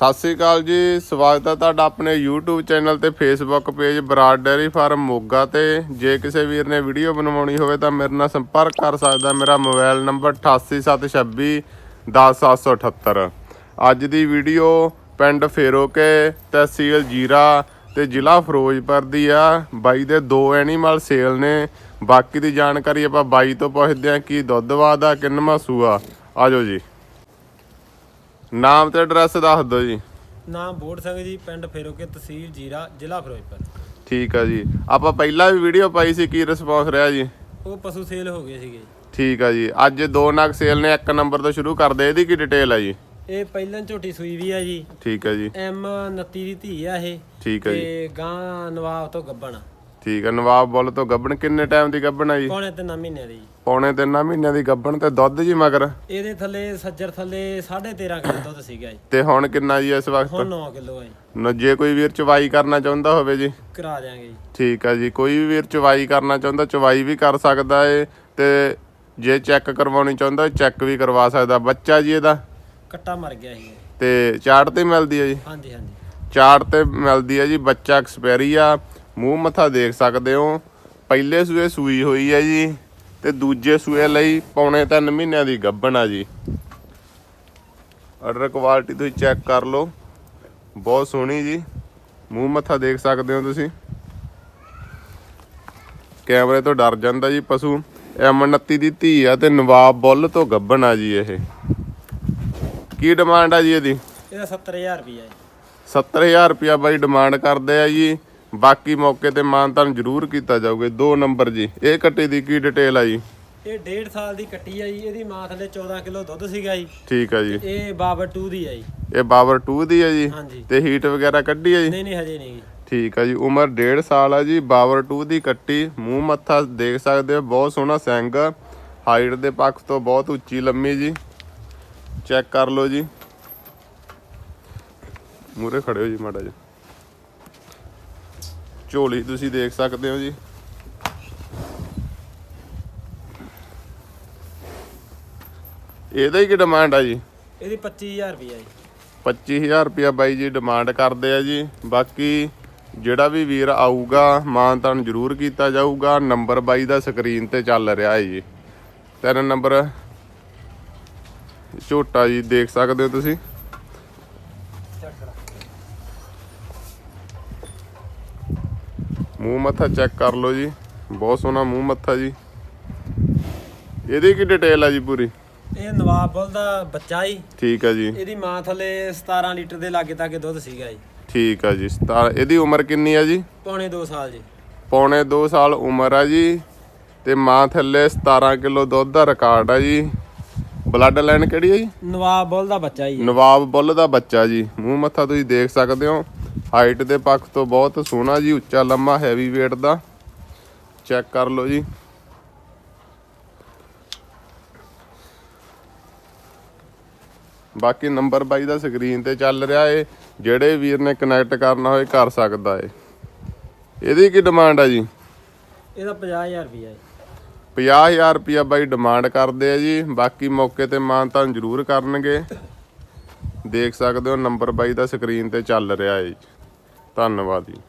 ਸਤਿ ਸ੍ਰੀ ਅਕਾਲ ਜੀ, ਸਵਾਗਤ ਹੈ ਤੁਹਾਡਾ ਆਪਣੇ YouTube ਚੈਨਲ ਤੇ Facebook page Brar dairy farm Moga ਤੇ। ਜੇ ਕਿਸੇ ਵੀਰ ਨੇ ਵੀਡੀਓ ਬਣਵਾਉਣੀ ਹੋਵੇ ਤਾਂ ਮੇਰੇ ਨਾਲ ਸੰਪਰਕ ਕਰ ਸਕਦਾ, ਮੇਰਾ ਮੋਬਾਈਲ ਨੰਬਰ 8876 10778 ਅੱਜ ਦੀ ਵੀਡੀਓ ਪਿੰਡ ਫੇਰੋਕੇ ਤਹਿਸੀਲ ਜੀਰਾ ਤੇ ਜ਼ਿਲ੍ਹਾ ਫਿਰੋਜ਼ਪੁਰ ਦੀ ਆ। ਬਾਈ ਦੇ ਦੋ ਐਨੀਮਲ ਸੇਲ ਨੇ। ਬਾਕੀ ਦੀ ਜਾਣਕਾਰੀ ਆਪਾਂ ਬਾਈ ਤੋਂ ਪੁੱਛਦੇ ਆ ਕੀ ਦੁੱਧ ਵਾਦਾ ਕਿੰਨਵਾਂ ਸੂਆ ਆਜੋ ਜੀ। ਨਾਮ ਤੇ ਐਡਰੈਸ ਦੱਸ ਦਿਓ ਜੀ। ਨਾਮ ਬੋੜ ਸਿੰਘ ਜੀ ਪਿੰਡ ਫੇਰੋਕੇ ਤਹਿਸੀਲ ਜੀਰਾ ਜ਼ਿਲ੍ਹਾ ਫਿਰੋਜ਼ਪੁਰ। ਠੀਕ ਆ ਜੀ। ਆਪਾਂ ਪਹਿਲਾਂ ਵੀ ਵੀਡੀਓ ਪਾਈ ਸੀ ਕੀ ਰਿਸਪੌਂਸ ਰਿਹਾ ਜੀ? ਉਹ ਪਸ਼ੂ ਸੇਲ ਹੋ ਗਏ ਸੀਗੇ ਠੀਕ ਆ ਜੀ। ਅੱਜ ਦੋ ਨਗ ਸੇਲ ਨੇ ਇੱਕ ਨੰਬਰ ਤੋਂ ਸ਼ੁਰੂ ਕਰਦੇ ਇਹਦੀ ਕੀ ਡਿਟੇਲ ਆ ਜੀ? ਇਹ ਪਹਿਲਾਂ ਝੋਟੀ ਸੂਈ ਵੀ ਆ ਜੀ। ਠੀਕ ਆ ਜੀ। ਐਮ 29 ਦੀ ਧੀ ਆ ਇਹ। ਠੀਕ ਆ ਜੀ। ਤੇ ਗਾਂ ਨਵਾਬ ਤੋਂ ਗੱਬਣ ਠੀਕ ਆ ਨਵਾਬ ਬੁੱਲ ਤੋਂ ਗੱਬਣ ਕਿੰਨੇ ਟਾਈਮ ਦੀ ਗੱਬਣ ਆ ਜੀ? ਪੌਣੇ ਤਿੰਨ ਮਹੀਨਿਆਂ ਦੀ। ਜੀ। ਪੌਣੇ ਤਿੰਨ ਮਹੀਨਿਆਂ ਦੀ ਗੱਬਣ ਤੇ ਦੁੱਧ ਜੀ ਮਗਰ? ਇਹਦੇ ਥੱਲੇ ਸੱਜਰ ਥੱਲੇ 13.5 ਕਿਲੋ ਦੁੱਧ ਸੀਗਾ ਜੀ। ਤੇ ਹੁਣ ਕਿੰਨਾ ਜੀ ਇਸ ਵਕਤ? ਹੁਣ 9 ਕਿਲੋ ਆ ਜੀ। ਨ- ਜੇ ਕੋਈ ਵੀਰ ਚਵਾਈ ਕਰਨਾ ਚਾਹੁੰਦਾ ਹੋਵੇ ਜੀ। ਕਰਾ ਦਿਆਂਗੇ ਜੀ। ਠੀਕ ਆ ਜੀ ਕੋਈ ਵੀ ਵੀਰ ਚਵਾਈ ਕਰਨਾ ਚਾਹੁੰਦਾ ਚਵਾਈ ਵੀ ਕਰ ਸਕਦਾ ਏ ਤੇ ਜੇ ਚੈੱਕ ਕਰਵਾਉਣੀ ਚਾਹੁੰਦਾ ਚੈੱਕ ਵੀ ਕਰਵਾ ਸਕਦਾ। ਬੱਚਾ ਜੀ ਇਹਦਾ? ਕੱਟਾ ਮਰ ਗਿਆ ਸੀ ਤੇ ਚਾਰਟ ਤੇ ਮਿਲਦੀ ਹੈ ਜੀ? ਹਾਂਜੀ ਹਾਂਜੀ। ਚਾਰਟ ਤੇ ਮਿਲਦੀ ਹੈ ਜੀ ਬੱਚਾ ਐਕਸਪੈਰੀ ਆ। ਮੂੰਹ ਮੱਥਾ ਦੇਖ ਸਕਦੇ ਹੋ। ਪਹਿਲੇ ਸੂਏ ਸੂਈ ਹੋਈ ਹੈ ਜੀ ਤੇ ਦੂਜੇ ਸੂਏ ਲਈ ਪੌਣੇ 3 ਮਹੀਨਿਆਂ ਦੀ ਗੱਭਣ ਆ ਜੀ। ਆਰਡਰ ਕੁਆਲਿਟੀ ਤੁਸੀਂ ਚੈੱਕ ਕਰ ਲਓ। ਬਹੁਤ ਸੋਹਣੀ ਜੀ। ਮੂੰਹ ਮੱਥਾ ਦੇਖ ਸਕਦੇ ਹੋ ਤੁਸੀਂ। ਕੈਮਰੇ ਤੋਂ ਡਰ ਜਾਂਦਾ ਜੀ ਪਸ਼ੂ। M29 ਦੀ ਧੀ ਆ ਤੇ ਨਵਾਬ ਬੁੱਲ ਤੋਂ ਗੱਭਣ ਆ ਜੀ ਇਹ। ਕੀ ਡਿਮਾਂਡ ਆ ਜੀ ਇਹਦੀ? ਇਹਦਾ 70000 ਰੁਪਈਆ ਜੀ। 70000 ਰੁਪਿਆ ਬਾਈ ਡਿਮਾਂਡ ਕਰਦੇ ਆ ਜੀ। ਬਾਕੀ ਮੌਕੇ ਤੇ ਮਾਨਤਾਨ ਜ਼ਰੂਰ ਕੀਤਾ ਜਾਊਗਾ ਦੋ ਨੰਬਰ ਜੀ ਇਹ ਕੱਟੀ ਦੀ ਕੀ ਡਿਟੇਲ ਆ ਜੀ? ਇਹ 1.5 ਸਾਲ ਦੀ ਕੱਟੀ ਆ ਜੀ ਇਹਦੀ ਮਾਂ ਥੱਲੇ 14 ਕਿਲੋ ਦੁੱਧ ਸੀਗਾ ਜੀ। ਠੀਕ ਆ ਜੀ। ਇਹ ਬਾਬਰ 2 ਦੀ ਆ ਜੀ। ਇਹ ਬਾਬਰ 2 ਦੀ ਹੈ ਜੀ? ਹਾਂਜੀ। ਤੇ ਹੀਟ ਵਗੈਰਾ ਕੱਢੀ ਹੈ ਜੀ? ਨਹੀਂ ਨਹੀਂ ਹਜੇ ਨਹੀਂ ਜੀ। ਠੀਕ ਆ ਜੀ ਉਮਰ 1.5 ਸਾਲ ਆ ਜੀ ਬਾਬਰ 2 ਦੀ ਕੱਟੀ ਮੂੰਹ ਮੱਥਾ ਦੇਖ ਸਕਦੇ ਹੋ ਬਹੁਤ ਸੋਹਣਾ ਸਿੰਗ ਹਾਈਟ ਦੇ ਪੱਖ ਤੋਂ ਬਹੁਤ ਉੱਚੀ ਲੰਮੀ ਜੀ। ਚੈੱਕ ਕਰ ਲਓ ਜੀ। ਮੂਰੇ ਖੜੇ ਹੋ ਜੀ ਮਾੜਾ ਜੀ ਝੋਲੀ ਤੁਸੀਂ ਦੇਖ ਸਕਦੇ ਹੋ ਜੀ। ਇਹਦਾ ਹੀ ਕੀ ਡਿਮਾਂਡ ਆ ਜੀ? ਇਹਦੀ 25000 ਰੁਪਈਆ ਜੀ। 25000 ਰੁਪਇਆ ਬਾਈ ਜੀ ਡਿਮਾਂਡ ਕਰਦੇ ਆ ਜੀ। ਬਾਕੀ ਜਿਹੜਾ ਵੀ ਵੀਰ ਆਊਗਾ ਮਾਨਤਾਨ ਜ਼ਰੂਰ ਕੀਤਾ ਜਾਊਗਾ। ਨੰਬਰ ਬਾਈ ਦਾ ਸਕਰੀਨ ਤੇ ਚੱਲ ਰਿਹਾ ਹੈ ਜੀ। ਤਿੰਨ ਨੰਬਰ ਝੋਟਾ ਜੀ ਦੇਖ ਸਕਦੇ ਹੋ ਤੁਸੀਂ। ਮੂੰਹ ਮੱਥਾ ਚੈੱਕ ਕਰ ਲਓ ਜੀ। ਬਹੁਤ ਸੋਹਣਾ ਮੂੰਹ ਮੱਥਾ ਜੀ। ਇਹਦੀ ਕੀ ਡਿਟੇਲ ਆ ਜੀ ਪੂਰੀ? ਇਹ ਨਵਾਬ ਬੁੱਲ ਦਾ ਬੱਚਾ ਜੀ। ਠੀਕ ਆ ਜੀ। ਇਹਦੀ ਮਾਂ ਥੱਲੇ 17 ਲੀਟਰ ਦੇ ਲਾਗੇ ਤੱਕ ਦੁੱਧ ਸੀਗਾ ਜੀ। ਠੀਕ ਆ ਜੀ। ਇਹਦੀ ਉਮਰ ਕਿੰਨੀ ਆ ਜੀ? ਪੌਣੇ 2 ਸਾਲ ਜੀ। ਪੌਣੇ 2 ਸਾਲ ਉਮਰ ਆ ਜੀ। ਤੇ ਮਾਂ ਥੱਲੇ 17 ਕਿਲੋ ਦੁੱਧ ਦਾ ਰਿਕਾਰਡ ਆ ਜੀ। ਬਲੱਡ ਲਾਈਨ ਕਿਹੜੀ ਆ ਜੀ? ਨਵਾਬ ਬੁੱਲ ਦਾ ਬੱਚਾ ਜੀ। ਨਵਾਬ ਬੁੱਲ ਦਾ ਬੱਚਾ ਜੀ। ਮੂੰਹ ਮੱਥਾ ਤੁਸੀਂ ਦੇਖ ਸਕਦੇ ਹੋ। ਹਾਈਟ ਦੇ ਪੱਖ ਤੋਂ ਬਹੁਤ ਸੋਹਣਾ ਜੀ ਉੱਚਾ ਲੰਮਾ ਹੈਵੀ weight ਦਾ। ਚੈੱਕ ਕਰ ਲਓ ਜੀ। ਬਾਕੀ ਨੰਬਰ ਬਾਈ ਦਾ ਸਕਰੀਨ ਤੇ ਚੱਲ ਰਿਹਾ ਏ ਜਿਹੜੇ ਵੀਰ ਨੇ ਕਨੈਕਟ ਕਰਨਾ ਹੋਏ ਕਰ ਸਕਦਾ ਏ। ਇਹਦੀ ਕੀ ਡਿਮਾਂਡ ਆ ਜੀ? ਇਹਦਾ 50000 ਰੁਪਈਆ ਜੀ। 50000 ਰੁਪਿਆ ਬਾਈ ਡਿਮਾਂਡ ਕਰਦੇ ਆ ਜੀ। ਬਾਕੀ ਮੌਕੇ ਤੇ ਮਾਨਤਾਨ ਜ਼ਰੂਰ ਕਰਨਗੇ। ਦੇਖ ਸਕਦੇ ਹੋ ਨੰਬਰ ਬਾਈ ਦਾ ਸਕਰੀਨ ਤੇ ਚੱਲ ਰਿਹਾ ਜੀ ਧੰਨਵਾਦ ਜੀ।